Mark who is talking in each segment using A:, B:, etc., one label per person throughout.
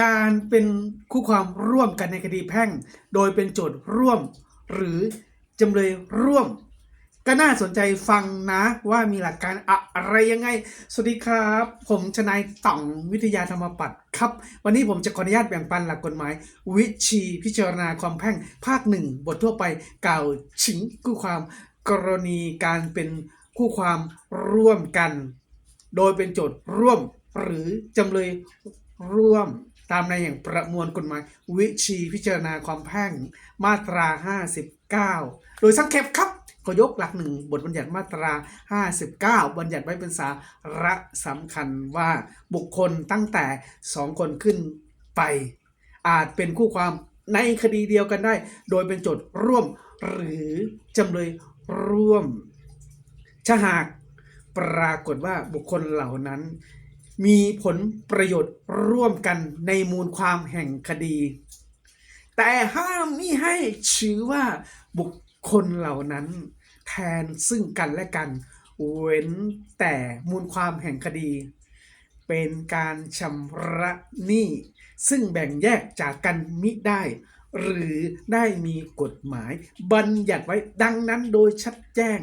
A: การเป็นคู่ความร่วมกันในคดีแพ่ง โดยเป็นโจทย์ร่วม หรือจำเลยร่วม ก็น่าสนใจฟังนะว่ามีหลักการอะไรยังไง สวัสดีครับ ผมชนายต่องวิทยาธรรมปัตย์ครับ วันนี้ผมจะขออนุญาตแบ่งปันหลักกฎหมาย วิชีพิจารณาความแพ่งภาคหนึ่งบททั่วไปกล่าวถึงคู่ความกรณีการเป็นคู่ความร่วมกัน โดยเป็นโจทย์ร่วมหรือจำเลยร่วม ตามในอย่างประมวลกฎหมาย วิชีพิจารณาความแพ่งมาตรา 59 โดยสังเขปครับขอยกหลักหนึ่งบทบัญญัติมาตรา 59 บัญญัติไว้เป็นสาระสำคัญว่าบุคคลตั้งแต่ 2 คนขึ้นไป อาจเป็นคู่ความในคดีเดียวกันได้ โดยเป็นโจทย์ร่วมหรือจำเลยร่วมถ้าหากปรากฏว่าบุคคลเหล่านั้น มีผลประโยชน์ร่วมกันในมูลความแห่งคดี แต่ห้ามมิให้ชื่อว่าบุคคลเหล่านั้น แทนซึ่งกันและกัน เว้นแต่มูลความแห่งคดี เป็นการชำระหนี้ซึ่งแบ่งแยกจากกันมิได้ หรือได้มีกฎหมายบัญญัติไว้ดังนั้นโดยชัดแจ้ง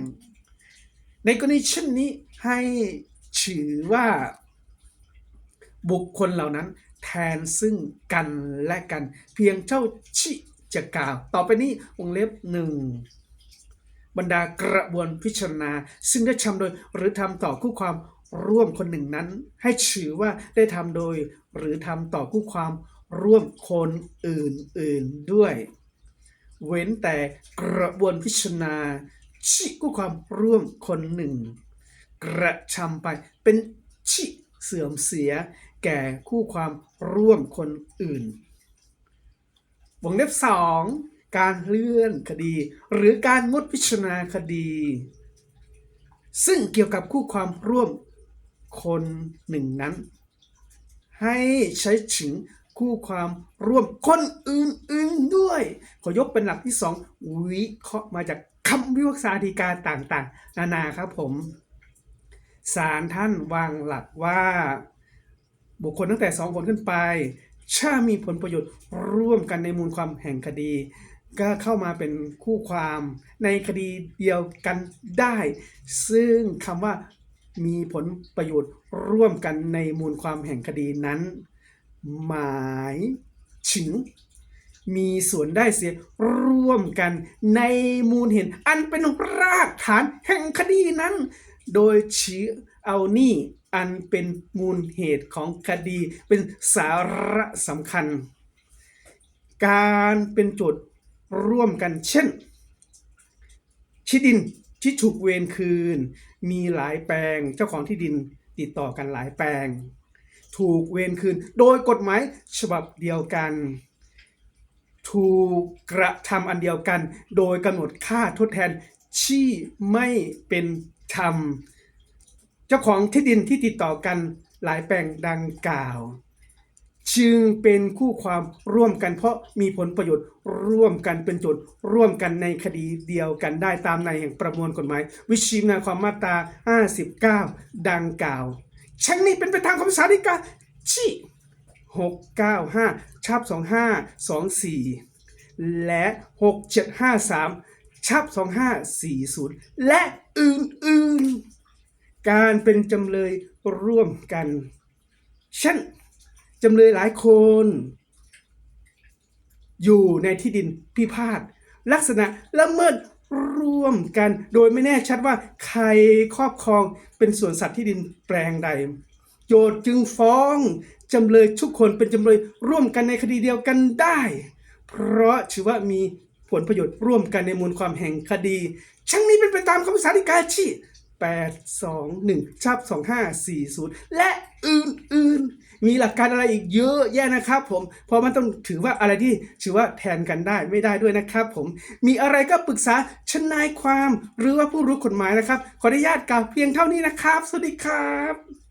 A: ในกรณีเช่นนี้ให้ถือว่า บุคคลเหล่านั้น แทนซึ่งกันและกัน เพียงเจ้าชิจะกล่าว ต่อไปนี้วงเล็บหนึ่งบรรดากระบวนพิจารณา ซึ่งได้ทำโดยหรือทำต่อคู่ความร่วมคนหนึ่งนั้น ให้ถือว่าได้ทำโดย หรือทำต่อคู่ความร่วมคนอื่นๆด้วย เว้นแต่กระบวนพิจารณาชิคู่ความร่วมคนหนึ่ง กระทำไปเป็นชิเสื่อมเสีย แก่คู่ความร่วมคนอื่น วงเล็บสองการเลื่อนคดี หรือการงดพิจารณาคดี ซึ่งเกี่ยวกับคู่ความร่วมคนหนึ่งนั้น ให้ใช้ถึงคู่ความร่วมคนอื่นๆด้วย ขอยกเป็นหลักที่สองวิเคราะห์มาจากคำวิพากษาฎีกาต่างๆ นานาครับผมศาลท่านวางหลักว่า บุคคลตั้งแต่สองคนขึ้นไปถ้ามีผลประโยชน์ร่วมกันในมูลความแห่งคดี ก็เข้ามาเป็นคู่ความในคดีเดียวกันได้ ซึ่งคำว่ามีผลประโยชน์ร่วมกันในมูลความแห่งคดีนั้น หมายถึงมีส่วนได้เสียร่วมกันในมูลเห็น อันเป็นรากฐานแห่งคดีนั้น โดยชี้ เอานี่อันเป็นมูลเหตุของคดีเป็นสาระสำคัญ การเป็นโจทย์ร่วมกันเช่นที่ดินที่ถูกเวรคืน มีหลายแปลงเจ้าของที่ดินติดต่อกันหลายแปลง ถูกเวรคืน โดยกฎหมายฉบับเดียวกัน ถูกกระทำอันเดียวกัน โดยกำหนดค่าทดแทนที่ไม่เป็นธรรม เจ้าของที่ดินที่ติดต่อกันหลายแปลงดังกล่าว จึงเป็นคู่ความร่วมกันเพราะมีผลประโยชน์ร่วมกันเป็นโจทย์ร่วมกันในคดีเดียวกันได้ตามในแห่งประมวลกฎหมาย วิชีนาความมาตรา 59 ดังกล่าวทั้งนี้เป็นไปตามคำสาริกาที่695ชับ2524 และ 6753ชับ2540 และอื่นๆ การเป็นจำเลยร่วมกันฉันจำเลยหลายคน อยู่ในที่ดินพิพาทลักษณะละเมิดร่วมกัน โดยไม่แน่ชัดว่าใครครอบครองเป็นส่วนสัตว์ที่ดินแปลงใด โจทย์จึงฟ้องจำเลยทุกคนเป็นจำเลยร่วมกันในคดีเดียวกันได้ เพราะถือว่ามีผลประโยชน์ร่วมกันในมูลความแห่งคดี ชั้งนี้เป็นไปตามคำสั่งฎีกาชี้ 8 2 1ชับ2 5 4 0 และอื่นๆ มีหลักการอะไรอีกเยอะแยะนะครับผม เพราะมันต้องถือว่าอะไรที่ถือว่าแทนกันได้ไม่ได้ด้วยนะครับผม มีอะไรก็ปรึกษาชนายความหรือว่าผู้รู้กฎหมายนะครับ ขออนุญาตกล่าวเพียงเท่านี้นะครับ สวัสดีครับ